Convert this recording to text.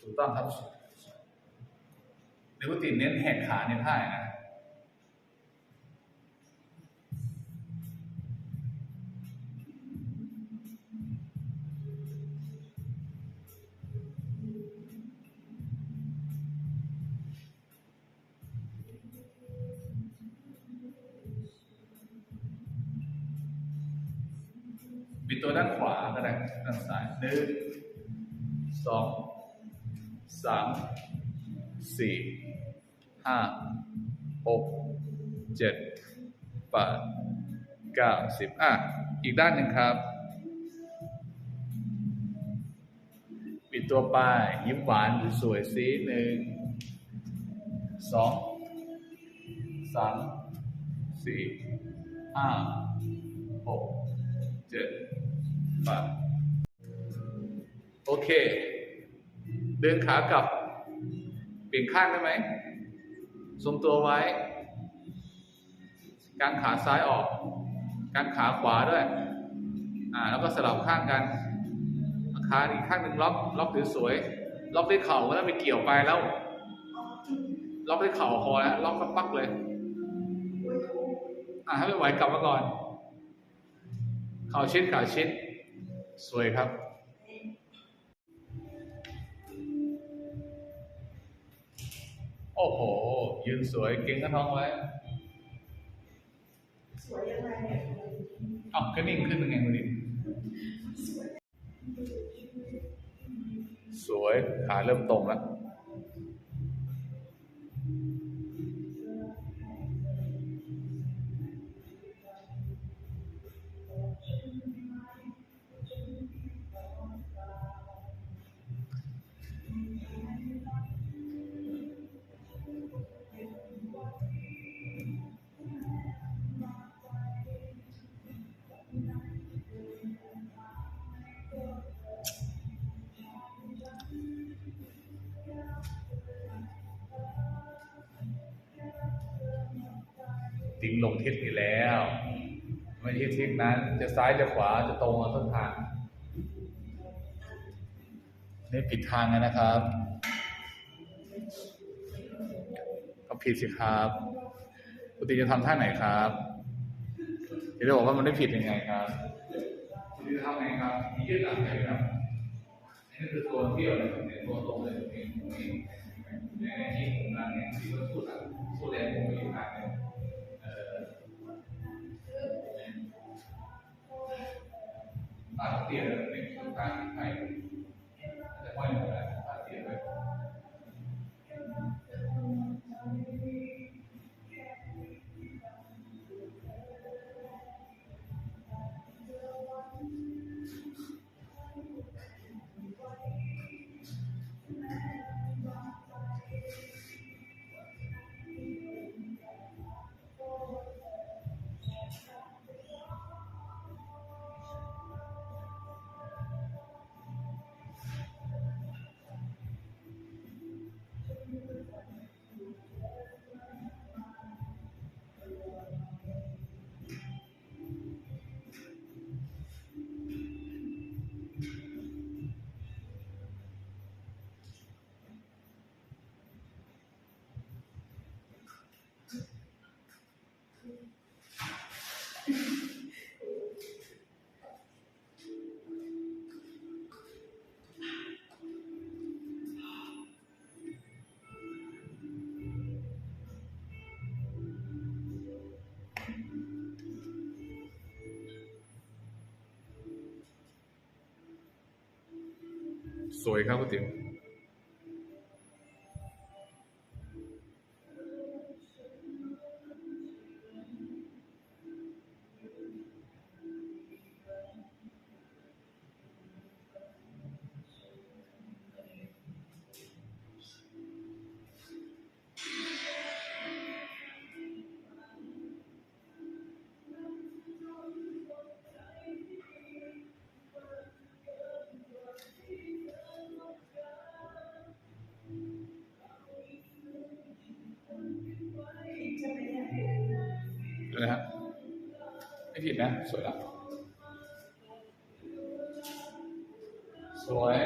ถูกต้องครับเดี๋ยวปกติเน้นแหกขาในท่ายนะปิดตัวด้านขวาก็ได้ด้านซ้ายหนึ่งสอง สามสี่ห้าหกเจ็ดแปดเก้าสิบอะ อีกด้านหนึ่งครับ ปิดตัวไปยิ้มหวานสวยสิหนึ่งสองสามสี่ห้าหกเจ็ดแปดโอเค เดินขากลับ เปลี่ยนข้างได้ไหมทรงตัวไว้กางขาซ้ายออกกางขาขวาด้วย อ่า แล้วก็สลับข้างกันขาอีกข้างหนึ่งล็อกล็อกสวยๆล็อกด้วยเข่าแล้วไปเกี่ยวไปแล้ว ล็อกด้วยเข่าพอแล้วล็อกปักเลย อ่าถ้าไม่ไหวกลับมาก่อน เข่าชิดเข่าชิด สวยครับ โอ้โห ยืนสวยเก่งกระท้องไว้ สวยยังไงเนี่ยเอ้าก็นิ่งขึ้นยังไงคุณดิสวย ขาเริ่มตรงแล้ว ติ้งลงทิศนี้แล้ว ไม่ทิศทิศนั้น จะซ้ายจะขวาจะตรงเอาต้นทางนี่ผิดทางนะครับก็ผิดสิครับปกติจะทำท่าไหนครับเดี๋ยวจะบอกว่ามันได้ผิดยังไงครับปกติจะทำไงครับยืดหลังไปครับนี่คือตัวเที่ยวเลยเนี่ยตัวตรงเลยตรงนี้ตรงนี้ในที่ผมนั่งเนี่ยที่ว่าสุดอะสุดแรงผมไปอยู่ข้างเนี่ย ปาก สวยครั นะฮะไม่ผิดนะ สวยละสวย